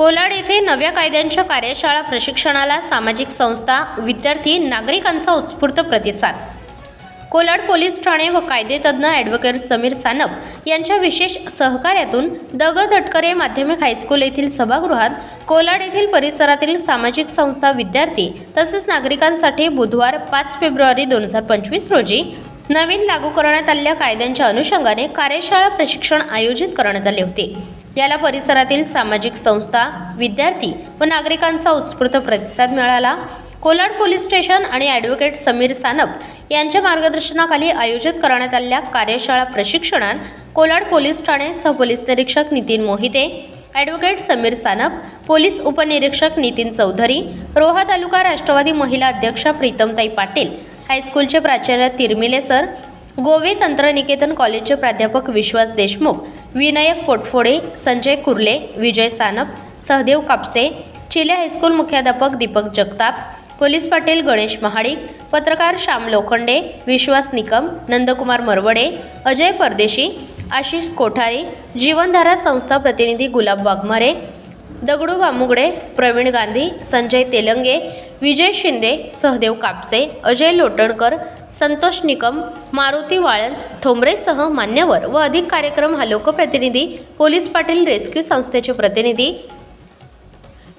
कोलाड येथे नव्या कायद्यांच्या कार्यशाळा प्रशिक्षणाला सामाजिक संस्था विद्यार्थी नागरिकांचा उत्स्फूर्त प्रतिसाद. कोलाड पोलीस ठाणे व कायदेतज्ञ ॲडव्होकेट समीर सानप यांच्या विशेष सहकार्यातून दग तटकरे माध्यमिक हायस्कूल येथील सभागृहात कोलाड येथील परिसरातील सामाजिक संस्था विद्यार्थी तसेच नागरिकांसाठी बुधवार पाच फेब्रुवारी दोन हजार पंचवीस रोजी नवीन लागू करण्यात आलेल्या कायद्यांच्या अनुषंगाने कार्यशाळा प्रशिक्षण आयोजित करण्यात आले होते. याला परिसरातील सामाजिक संस्था विद्यार्थी व नागरिकांचा उत्स्फूर्त प्रतिसाद मिळाला. कोलाड पोलीस स्टेशन आणि ॲडव्होकेट समीर सानप यांच्या मार्गदर्शनाखाली आयोजित करण्यात आलेल्या कार्यशाळा प्रशिक्षणात कोलाड पोलीस ठाणे सहपोलीस निरीक्षक नितीन मोहिते ॲडव्होकेट समीर सानप पोलीस उपनिरीक्षक नितीन चौधरी रोहा तालुका राष्ट्रवादी महिला अध्यक्षा प्रीतमताई पाटील हायस्कूलचे प्राचार्य तिरमिले सर गोवे तंत्रनिकेतन कॉलेजचे प्राध्यापक विश्वास देशमुख विनायक पोटफोडे संजय कुर्ले विजय सानप सहदेव कापसे चिले हायस्कूल मुख्याध्यापक दीपक जगताप पोलीस पाटील गणेश महाडिक पत्रकार श्याम लोखंडे विश्वास निकम नंदकुमार मरवडे अजय परदेशी आशिष कोठारे जीवनधारा संस्था प्रतिनिधी गुलाब वाघमारे दगडू बामुगडे प्रवीण गांधी संजय तेलंगे विजय शिंदे सहदेव कापसे अजय लोटणकर संतोष निकम मारुती वाळंज ठोंबरेसह मान्यवर व अधिक कार्यक्रम हा लोकप्रतिनिधी पोलीस पाटील रेस्क्यू संस्थेचे प्रतिनिधी.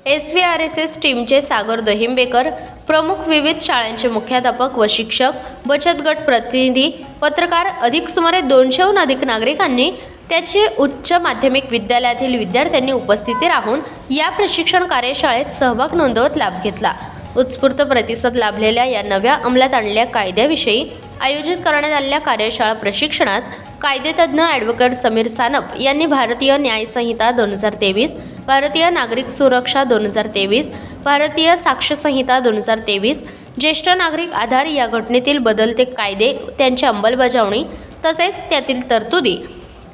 S V R S S टीमचे सागर दहिंबेकर प्रमुख विविध शाळांचे मुख्याध्यापक व शिक्षक बचत गट प्रतिनिधी पत्रकार अधिक सुमारे दोनशेहून अधिक नागरिकांनी त्याचे उच्च माध्यमिक विद्यालयातील विद्यार्थ्यांनी उपस्थिती राहून या प्रशिक्षण कार्यशाळेत सहभाग नोंदवत लाभ घेतला. उत्स्फूर्त प्रतिसाद लाभलेल्या या नव्या अंमलात आणलेल्या कायद्याविषयी आयोजित करण्यात आलेल्या कार्यशाळा प्रशिक्षणास कायदेतज्ञ ॲडव्होकेट समीर सानप यांनी भारतीय न्यायसंहिता दोन हजार तेवीस भारतीय नागरिक सुरक्षा दोन हजार तेवीस भारतीय साक्ष संहिता दोन हजार तेवीस ज्येष्ठ नागरिक आधार या घटनेतील बदलते कायदे त्यांची अंमलबजावणी तसेच त्यातील तरतुदी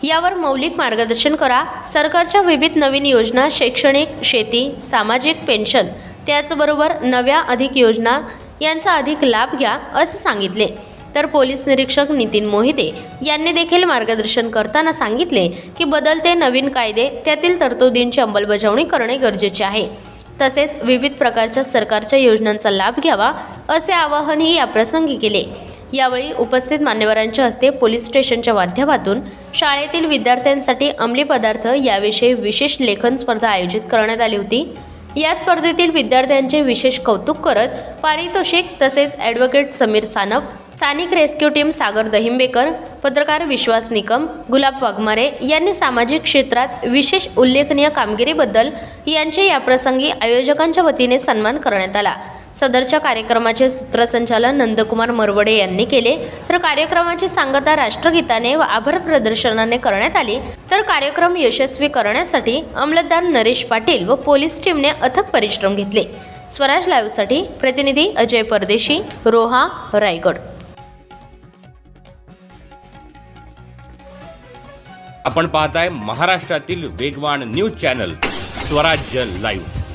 यावर मौलिक मार्गदर्शन करा. सरकारच्या विविध नवीन योजना शैक्षणिक शेती सामाजिक पेन्शन त्याचबरोबर नव्या अधिक योजना यांचा अधिक लाभ घ्या असं सांगितले. तर पोलीस निरीक्षक नितीन मोहिते यांनी देखील मार्गदर्शन करताना सांगितले की बदलते नवीन कायदे त्यातील तरतुदींची अंमलबजावणी करणे गरजेचे आहे. तसेच विविध प्रकारच्या सरकारच्या योजनांचा लाभ घ्यावा असे आवाहनही याप्रसंगी केले. यावेळी उपस्थित मान्यवरांच्या हस्ते पोलीस स्टेशनच्या माध्यमातून शाळेतील विद्यार्थ्यांसाठी अंमली पदार्थ याविषयी विशेष लेखन स्पर्धा आयोजित करण्यात आली होती. या स्पर्धेतील विद्यार्थ्यांचे विशेष कौतुक करत पारितोषिक तसेच ॲडव्होकेट समीर सानप स्थानिक रेस्क्यू टीम सागर दहिंबेकर पत्रकार विश्वास निकम गुलाब वाघमारे यांनी सामाजिक क्षेत्रात विशेष उल्लेखनीय कामगिरीबद्दल यांचे याप्रसंगी आयोजकांच्या वतीने सन्मान करण्यात आला. सदरच्या कार्यक्रमाचे सूत्रसंचालन नंदकुमार मरवडे यांनी केले. तर कार्यक्रमाची सांगता राष्ट्रगीताने व आभार प्रदर्शनाने करण्यात आली. तर कार्यक्रम यशस्वी करण्यासाठी अंमलदार नरेश पाटील व पोलीस टीमने अथक परिश्रम घेतले. स्वराज लाईव्हसाठी प्रतिनिधी अजय परदेशी रोहा रायगड. आपण पाहताय महाराष्ट्रातील वेगवान न्यूज चॅनल स्वराज्य लाईव्ह.